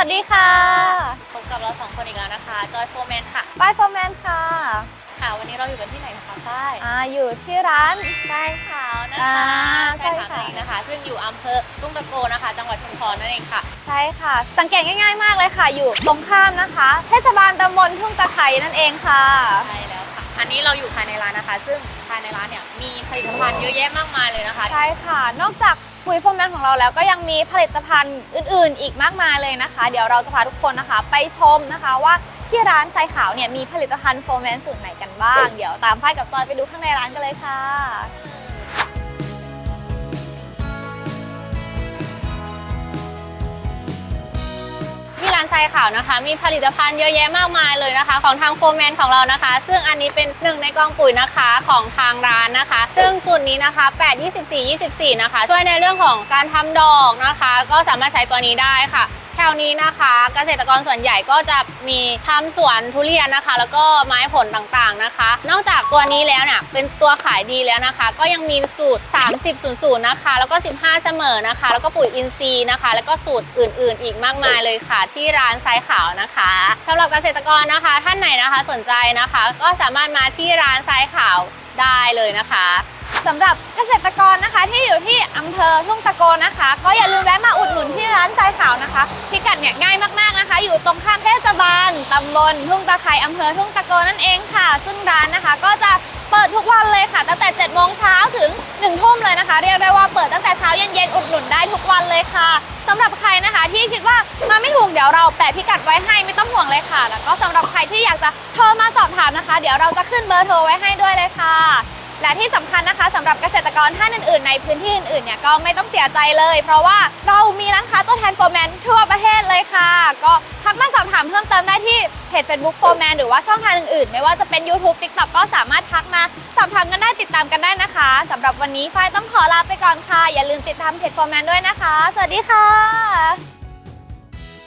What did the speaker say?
วัสดีค่ะ พบกับเราสองคนอีกแล้วนะคะ จอยโฟร์แมนค่ะ ป้ายโฟร์แมนค่ะ ค่ะ วันนี้เราอยู่กันที่ไหนนะคะฝ้ายอ่าอยู่ที่ร้านแป้งขาวนะอ่าคะใช่แป้งขาวค่ะนั่นเองนะคะ ซึ่งอยู่อำเภอรุ่งตะโกนะคะ จังหวัดชุมพรนั่นเองค่ะ ใช่ค่ะ สังเกตง่ายๆมากเลยค่ะ อยู่ตรงข้ามนะคะ เทศบาลตำบลทุ่งตะไคร้นั่นเองค่ะ ใช่แล้วค่ะ อันนี้เราอยู่ภายในร้านนะคะ ซึ่งภายในร้านเนี่ยมีผลิตภัณฑ์เยอะแยะมากมายเลยนะคะ ใช่ค่ะ นอกจาก ปุ๋ยโฟร์แมนของเราแล้วก็ยังมีผลิตภัณฑ์อื่น ๆ อีกมากมายเลยนะคะ เดี๋ยวเราจะพาทุกคนนะคะ ไปชมนะคะว่าที่ร้านใจขาวเนี่ยมีผลิตภัณฑ์โฟร์แมนสูตรไหนกันบ้าง เดี๋ยวตามฝ้ายกับจอยไปดูข้างในร้านกันเลยค่ะ ที่ร้านทรายขาวนะคะ มีผลิตภัณฑ์เยอะแยะมากมายเลยนะคะ ของทางโฟร์แมนของเรานะคะ ซึ่งอันนี้เป็นหนึ่งในกองปุ๋ยนะคะของทางร้านนะคะ ซึ่งสูตรนี้นะคะ 8 24 24 นะคะ ช่วยในเรื่องของการทำดอกนะคะ ก็สามารถใช้ตัวนี้ได้ค่ะ ถวนี้นะคะ เกษตรกรส่วนใหญ่ก็จะมีทำสวนทุเรียนนะคะ แล้วก็ไม้ผลต่างๆนะคะ นอกจากตัวนี้แล้วเนี่ยเป็นตัวขายดีแล้วนะคะ ก็ยังมีสูตร 30 00นะคะ แล้วก็ 15 เสมอนะคะ แล้วก็ปุ๋ยอินทรีย์นะคะ แล้วก็สูตรอื่น ๆ อีกมากมายเลยค่ะ ที่ร้านทรายขาวนะคะสำหรับเกษตรกรนะคะ ท่านไหนนะคะสนใจนะคะ ก็สามารถมาที่ร้านทรายขาวได้เลยนะคะสำหรับเกษตรกรนะคะที่อยู่ที่อำเภอทุ่งตะโกนะคะ ก็อย่าลืมแวะมาอุดหนุนที่ รงข้ามเทศบาลตำบลทุ่งตะไคร้อำเภอทุ่งตะโกนั่นเองค่ะ ซึ่งร้านนะคะก็จะเปิดทุกวันเลยค่ะตั้งแต่7โมงเช้าถึง1ทุ่มเลยนะคะ เรียกได้ว่าเปิดตั้งแต่เช้าเย็นๆอุดหนุนได้ทุกวันเลยค่ะสำหรับใครนะคะที่คิดว่ามาไม่ถูกเดี๋ยวเราแปะพิกัดไว้ให้ไม่ต้องห่วงเลยค่ะ แล้วก็สำหรับใครที่อยากจะโทรมาสอบถามนะคะ เดี๋ยวเราจะขึ้นเบอร์โทรไว้ให้ด้วยเลยค่ะและที่สำคัญนะคะสำหรับเกษตรกรท่านอื่นๆ ในพื้นที่อื่นๆเนี่ยก็ไม่ต้องเสียใจเลย เพราะว่าเรามีร้าน เพจ Facebook โฟร์แมนหรือว่าช่องทางอื่นๆ ไม่ว่าจะเป็น YouTube TikTok ก็สามารถทักมาสอบถามกันได้ติดตามกันได้นะคะสำหรับวันนี้ฝ้ายต้องขอลาไปก่อนค่ะ อย่าลืมติดตามเพจโฟร์แมนด้วยนะคะ สวัสดีค่ะ